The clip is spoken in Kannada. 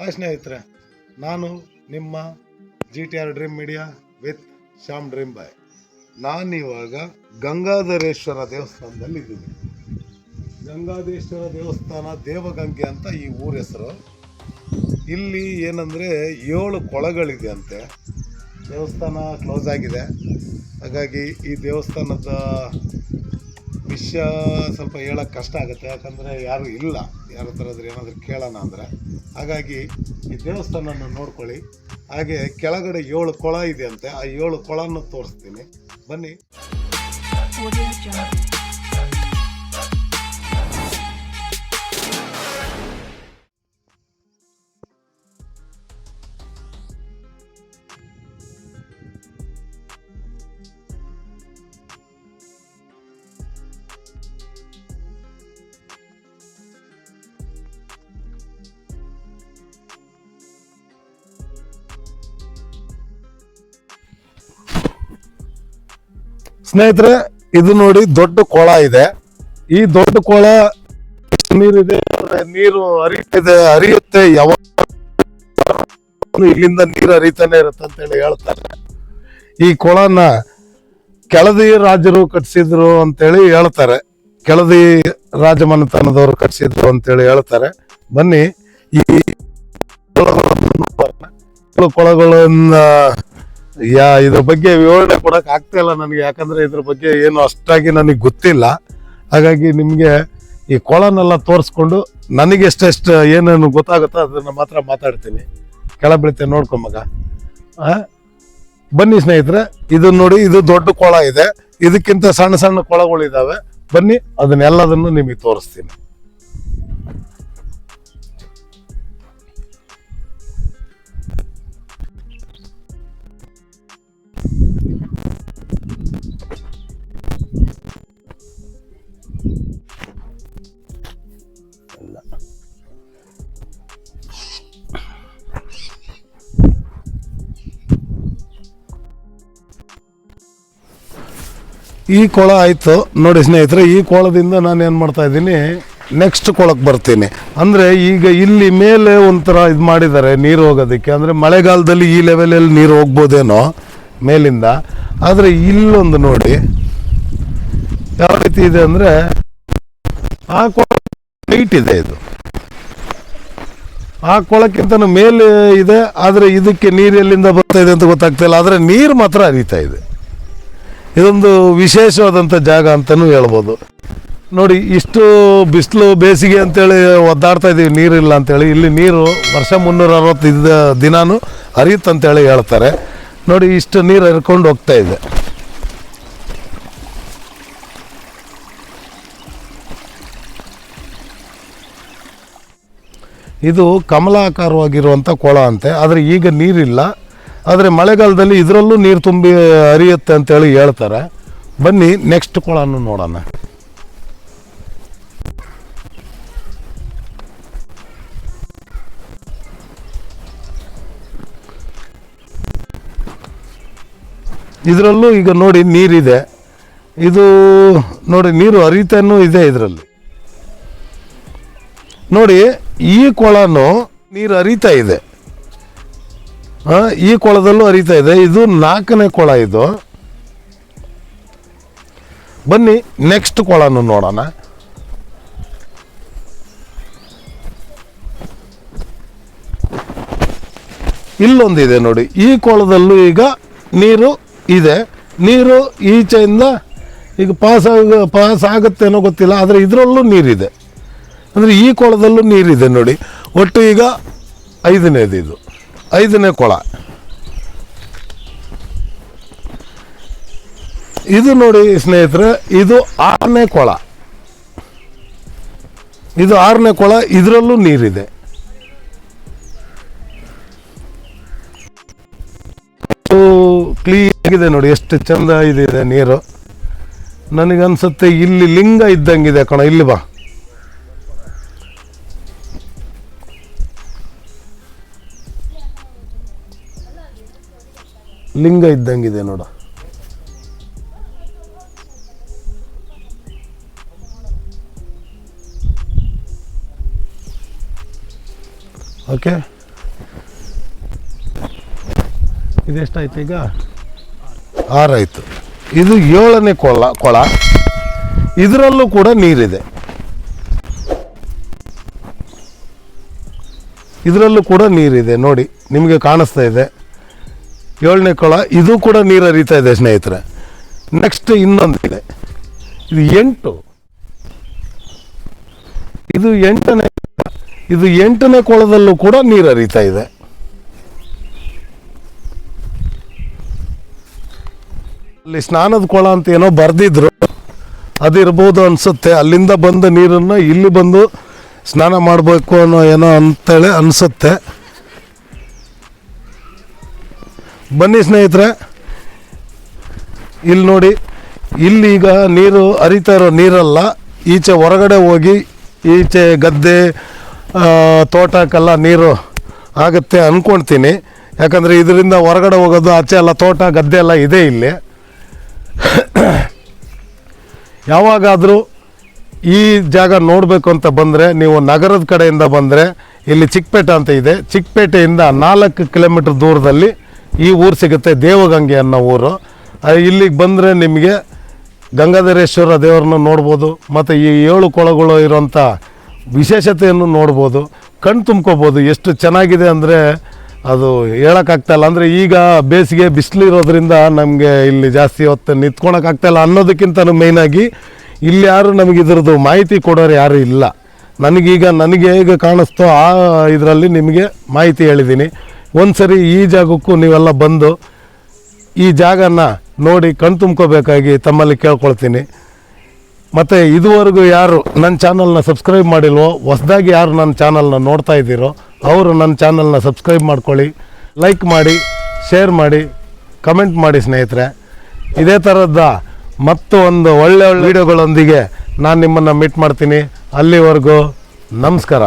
ಹಾಯ್ ಸ್ನೇಹಿತರೆ, ನಾನು ನಿಮ್ಮ G T R dream media with Shyam dream boy ನಾನಿವಾಗ ಗಂಗಾಧರೇಶ್ವರ ದೇವಸ್ಥಾನದಲ್ಲಿ ಇದ್ದೀನಿ. ಗಂಗಾಧರೇಶ್ವರ ದೇವಸ್ಥಾನ ದೇವಗಂಗೆ ಅಂತ ಈ ಊರ ಹೆಸರು. ಇಲ್ಲಿ ಏನಂದರೆ ಏಳು ಕೊಳಗಳಿದೆ ಅಂತೆ. ದೇವಸ್ಥಾನ ಕ್ಲೋಸ್ ಆಗಿದೆ. ಹಾಗಾಗಿ ಈ ದೇವಸ್ಥಾನದ ವಿಷಯ ಸ್ವಲ್ಪ ಹೇಳೋಕ್ಕೆ ಕಷ್ಟ ಆಗುತ್ತೆ. ಯಾಕಂದರೆ ಯಾರು ಇಲ್ಲ. ಯಾರ ಹತ್ರ ಏನಾದರೂ ಕೇಳೋಣ ಅಂದರೆ. ಹಾಗಾಗಿ ಈ ದೇವಸ್ಥಾನನ ನೋಡ್ಕೊಳ್ಳಿ. ಹಾಗೆ ಕೆಳಗಡೆ ಏಳು ಕೊಳ ಇದೆ ಅಂತೆ ಆ ಏಳು ಕೊಳನ ತೋರಿಸ್ತೀನಿ. ಬನ್ನಿ. ಸ್ನೇಹಿತರೆ, ಇದು ನೋಡಿ ದೊಡ್ಡ ಕೊಳ ಇದೆ. ಈ ದೊಡ್ಡ ಕೊಳ ನೀರು ಇದೆ ನೀರು ಹರಿಯುತ್ತಿದೆ ಹರಿಯುತ್ತೆ ಯಾವ ಇಲ್ಲಿಂದ ನೀರು ಹರಿತಾನೆ ಇರುತ್ತೆ ಅಂತ ಹೇಳಿ ಹೇಳ್ತಾರೆ. ಈ ಕೊಳನ ಕೆಳದಿ ರಾಜರು ಕಟ್ಸಿದ್ರು ಅಂತೇಳಿ ಹೇಳ್ತಾರೆ. ಕೆಳದಿ ರಾಜಮನೆತನದವರು ಕಟ್ಸಿದ್ರು ಅಂತೇಳಿ ಹೇಳ್ತಾರೆ. ಬನ್ನಿ ಈ. ಕೊಳಗಳನ್ನ ಯಾ, ಇದ್ರ ಬಗ್ಗೆ ವಿವರಣೆ ಕೊಡಕ್ ಆಗ್ತಾ ಇಲ್ಲ ನನಗೆ, ಯಾಕಂದ್ರೆ ಇದ್ರ ಬಗ್ಗೆ ಏನು ಅಷ್ಟಾಗಿ ನನಗೆ ಗೊತ್ತಿಲ್ಲ. ಹಾಗಾಗಿ ನಿಮಗೆ ಈ ಕೊಳನೆಲ್ಲ ತೋರಿಸ್ಕೊಂಡು ನನಗೆ ಎಷ್ಟೆಷ್ಟು ಏನೇನು ಗೊತ್ತಾಗುತ್ತೋ ಅದನ್ನ ಮಾತ್ರ ಮಾತಾಡ್ತೀನಿ. ಕೆಳ ಬೀಳುತ್ತೆ ನೋಡ್ಕೊಂಬಗ? ಬನ್ನಿ ಸ್ನೇಹಿತರೆ ಇದನ್ನ ನೋಡಿ, ಇದು ದೊಡ್ಡ ಕೊಳ ಇದೆ. ಇದಕ್ಕಿಂತ ಸಣ್ಣ ಸಣ್ಣ ಕೊಳಗಳಿದಾವೆ. ಬನ್ನಿ, ಅದನ್ನೆಲ್ಲದನ್ನು ನಿಮಗೆ ತೋರಿಸ್ತೀನಿ. ಈ ಕೊಳ ಆಯ್ತು. ನೋಡಿ ಸ್ನೇಹಿತರೆ, ಈ ಕೊಳದಿಂದ ನಾನು ಏನು ಮಾಡ್ತಾ ಇದ್ದೀನಿ ನೆಕ್ಸ್ಟ್ ಕೊಳಕ್ಕೆ ಬರ್ತೀನಿ. ಅಂದರೆ ಈಗ ಇಲ್ಲಿ ಮೇಲೆ ಒಂಥರ ಇದು ಮಾಡಿದ್ದಾರೆ, ನೀರು ಹೋಗೋದಕ್ಕೆ. ಅಂದರೆ ಮಳೆಗಾಲದಲ್ಲಿ ಈ ಲೆವೆಲಲ್ಲಿ ನೀರು ಹೋಗ್ಬೋದೇನೋ ಮೇಲಿಂದ. ಆದರೆ ಇಲ್ಲೊಂದು ನೋಡಿ, ಯಾವ ರೀತಿ ಇದೆ ಅಂದರೆ, ಆ ಕೊಳ ಹೈಟ್ ಇದೆ ಇದು. ಆ ಕೊಳಕ್ಕಿಂತ ಮೇಲೆ ಇದೆ, ಆದರೆ ಇದಕ್ಕೆ ನೀರು ಎಲ್ಲಿಂದ ಬರ್ತಾ ಇದೆ ಅಂತ ಗೊತ್ತಾಗ್ತಿಲ್ಲ ಆದರೆ ನೀರು ಮಾತ್ರ ಹರಿತಾ ಇದೆ. ಇದೊಂದು ವಿಶೇಷವಾದಂಥ ಜಾಗ ಅಂತಲೂ ಹೇಳ್ಬೋದು. ನೋಡಿ, ಇಷ್ಟು ಬಿಸಿಲು ಬೇಸಿಗೆ ಅಂತೇಳಿ ಒದ್ದಾಡ್ತಾ ಇದ್ದೀವಿ ನೀರಿಲ್ಲ ಅಂತೇಳಿ. ಇಲ್ಲಿ ನೀರು ವರ್ಷ ಮುನ್ನೂರ ಅರವತ್ತೈದು ದಿನಾನು ಹರಿಯುತ್ತಂತೇಳಿ ಹೇಳ್ತಾರೆ. ನೋಡಿ, ಇಷ್ಟು ನೀರು ಹರ್ಕೊಂಡು ಹೋಗ್ತಾ ಇದೆ. ಇದು ಕಮಲಾಕಾರವಾಗಿರುವಂಥ ಕೊಳ ಅಂತೆ, ಆದರೆ ಈಗ ನೀರಿಲ್ಲ. ಆದರೆ ಮಳೆಗಾಲದಲ್ಲಿ ಇದರಲ್ಲೂ ನೀರು ತುಂಬಿ ಹರಿಯುತ್ತೆ ಅಂತೇಳಿ ಹೇಳ್ತಾರೆ. ಬನ್ನಿ ನೆಕ್ಸ್ಟ್ ಕೊಳನು ನೋಡೋಣ. ಇದರಲ್ಲೂ ಈಗ ನೋಡಿ ನೀರಿದೆ. ಇದು ನೋಡಿ, ನೀರು ಹರಿತನೂ ಇದೆ ಇದರಲ್ಲಿ. ನೋಡಿ, ಈ ಕೊಳನು ನೀರು ಹರಿತಾ ಇದೆ. ಈ ಕೊಳದಲ್ಲೂ ಹರಿತಾ ಇದೆ. ಇದು ನಾಲ್ಕನೇ ಕೊಳ ಇದು. ಬನ್ನಿ ನೆಕ್ಸ್ಟ್ ಕೊಳನು ನೋಡೋಣ. ಇಲ್ಲೊಂದಿದೆ ನೋಡಿ. ಈ ಕೊಳದಲ್ಲೂ ಈಗ ನೀರು ಇದೆ. ನೀರು ಈಚೆಯಿಂದ ಈಗ ಪಾಸ್ ಆಗ, ಪಾಸ್ ಆಗುತ್ತೇನೋ ಗೊತ್ತಿಲ್ಲ, ಆದರೆ ಇದರಲ್ಲೂ ನೀರಿದೆ. ಅಂದರೆ ಈ ಕೊಳದಲ್ಲೂ ನೀರಿದೆ ನೋಡಿ. ಒಟ್ಟು ಈಗ ಐದನೇದು ಇದು ಐದನೇ ಕೊಳ. ಇದು ನೋಡಿ ಸ್ನೇಹಿತರೆ, ಇದು ಆರನೇ ಕೊಳ. ಇದು ಆರನೇ ಕೊಳ, ಇದರಲ್ಲೂ ನೀರಿದೆ. ಕ್ಲೀನ್ ಆಗಿದೆ ನೋಡಿ, ಎಷ್ಟು ಚಂದ ಇದೆ ನೀರು. ನನಗನ್ಸುತ್ತೆ ಇಲ್ಲಿ ಲಿಂಗ ಇದ್ದಂಗಿದೆ ಕಣ, ಇಲ್ಲಿ ಬಾ. ಲಿಂಗ ಇದ್ದಂಗಿದೆ ನೋಡ. ಓಕೆ ಇದೆಷ್ಟಾಯ್ತು ಈಗ? ಆರಾಯಿತು. ಇದು ಏಳನೇ ಕೊಳ ಕೊಳ. ಇದರಲ್ಲೂ ಕೂಡ ನೀರಿದೆ. ಇದರಲ್ಲೂ ಕೂಡ ನೀರಿದೆ. ನೋಡಿ, ನಿಮಗೆ ಕಾಣಿಸ್ತಾ ಇದೆ. ಏಳನೇ ಕೊಳ, ಇದು ಕೂಡ ನೀರು ಹರಿತಾ ಇದೆ ಸ್ನೇಹಿತರೆ. ನೆಕ್ಸ್ಟ್ ಇನ್ನೊಂದಿದೆ. ಇದು ಎಂಟು. ಇದು ಎಂಟನೇ ಇದು ಎಂಟನೇ ಕೊಳದಲ್ಲೂ ಕೂಡ ನೀರು ಹರಿತಾ ಇದೆ. ಅಲ್ಲಿ ಸ್ನಾನದ ಕೊಳ ಅಂತ ಏನೋ ಬರೆದಿದ್ರು. ಅದಿರ್ಬೋದು ಅನ್ಸುತ್ತೆ. ಅಲ್ಲಿಂದ ಬಂದ ನೀರನ್ನು ಇಲ್ಲಿ ಬಂದು ಸ್ನಾನ ಮಾಡಬೇಕು ಅನ್ನೋ ಏನೋ ಅಂತೇಳಿ ಅನಿಸುತ್ತೆ. ಬನ್ನಿ ಸ್ನೇಹಿತರೆ. ಇಲ್ಲಿ ನೋಡಿ ಇಲ್ಲೀಗ ನೀರು ಹರಿತಾ ಇರೋ ನೀರಲ್ಲ, ಈಚೆ ಹೊರಗಡೆ ಹೋಗಿ, ಈಚೆ ಗದ್ದೆ ತೋಟಕ್ಕೆಲ್ಲ ನೀರು ಆಗುತ್ತೆ ಅಂದ್ಕೊಳ್ತೀನಿ ಯಾಕಂದರೆ ಇದರಿಂದ ಹೊರಗಡೆ ಹೋಗೋದು ಆಚೆ ಎಲ್ಲ ತೋಟ, ಗದ್ದೆ ಎಲ್ಲ ಇದೆ ಇಲ್ಲಿ. ಯಾವಾಗಾದರೂ ಈ ಜಾಗ ನೋಡಬೇಕು ಅಂತ ಬಂದರೆ, ನೀವು ನಗರದ ಕಡೆಯಿಂದ ಬಂದರೆ, ಇಲ್ಲಿ ಚಿಕ್ಕಪೇಟೆ ಅಂತ ಇದೆ. ಚಿಕ್ಕಪೇಟೆಯಿಂದ ನಾಲ್ಕು ಕಿಲೋಮೀಟ್ರ್ ದೂರದಲ್ಲಿ ಈ ಊರು ಸಿಗುತ್ತೆ ದೇವಗಂಗೆ ಅನ್ನೋ ಊರು. ಇಲ್ಲಿಗೆ ಬಂದರೆ ನಿಮಗೆ ಗಂಗಾಧರೇಶ್ವರ ದೇವರನ್ನ ನೋಡ್ಬೋದು, ಮತ್ತು ಈ ಏಳು ಕೊಳಗಳು ಇರೋಂಥ ವಿಶೇಷತೆಯನ್ನು ನೋಡ್ಬೋದು, ಕಣ್ ತುಂಬ್ಕೋಬೋದು, ಎಷ್ಟು ಚೆನ್ನಾಗಿದೆ ಅಂದರೆ ಅದು ಹೇಳೋಕ್ಕಾಗ್ತಾಯಿಲ್ಲ ಅಂದರೆ ಈಗ ಬೇಸಿಗೆ ಬಿಸಿಲಿರೋದ್ರಿಂದ ನಮಗೆ ಇಲ್ಲಿ ಜಾಸ್ತಿ ಹೊತ್ತು ನಿಂತ್ಕೊಳಕ್ಕಾಗ್ತಾಯಿಲ್ಲ ಅನ್ನೋದಕ್ಕಿಂತಲೂ ಮೇಯ್ನಾಗಿ ಇಲ್ಲಿ ಯಾರು ನಮಗೆ ಇದ್ರದ್ದು ಮಾಹಿತಿ ಕೊಡೋರು ಯಾರು ಇಲ್ಲ. ನನಗೀಗ, ನನಗೆ ಹೇಗೆ ಕಾಣಿಸ್ತೋ ಆ ಇದರಲ್ಲಿ ನಿಮಗೆ ಮಾಹಿತಿ ಹೇಳಿದ್ದೀನಿ. ಒಂದು ಸರಿ ಈ ಜಾಗಕ್ಕೂ ನೀವೆಲ್ಲ ಬಂದು ಈ ಜಾಗನ ನೋಡಿ ಕಣ್ ತುಂಬ್ಕೋಬೇಕಾಗಿ ತಮ್ಮಲ್ಲಿ ಕೇಳ್ಕೊಳ್ತೀನಿ. ಮತ್ತು ಇದುವರೆಗೂ ಯಾರು ನನ್ನ ಚಾನಲ್ನ ಸಬ್ಸ್ಕ್ರೈಬ್ ಮಾಡಿಲ್ವೋ, ಹೊಸ್ದಾಗಿ ಯಾರು ನನ್ನ ಚಾನಲ್ನ ನೋಡ್ತಾ ಇದ್ದೀರೋ, ಅವರು ನನ್ನ ಚಾನಲ್ನ ಸಬ್ಸ್ಕ್ರೈಬ್ ಮಾಡ್ಕೊಳ್ಳಿ, ಲೈಕ್ ಮಾಡಿ, ಶೇರ್ ಮಾಡಿ, ಕಮೆಂಟ್ ಮಾಡಿ ಸ್ನೇಹಿತರೆ. ಇದೇ ಥರದ ಮತ್ತು ಒಂದು ಒಳ್ಳೆ ಒಳ್ಳೆ ವೀಡಿಯೋಗಳೊಂದಿಗೆ ನಾನು ನಿಮ್ಮನ್ನು ಮೀಟ್ ಮಾಡ್ತೀನಿ. ಅಲ್ಲಿವರೆಗೂ ನಮಸ್ಕಾರ.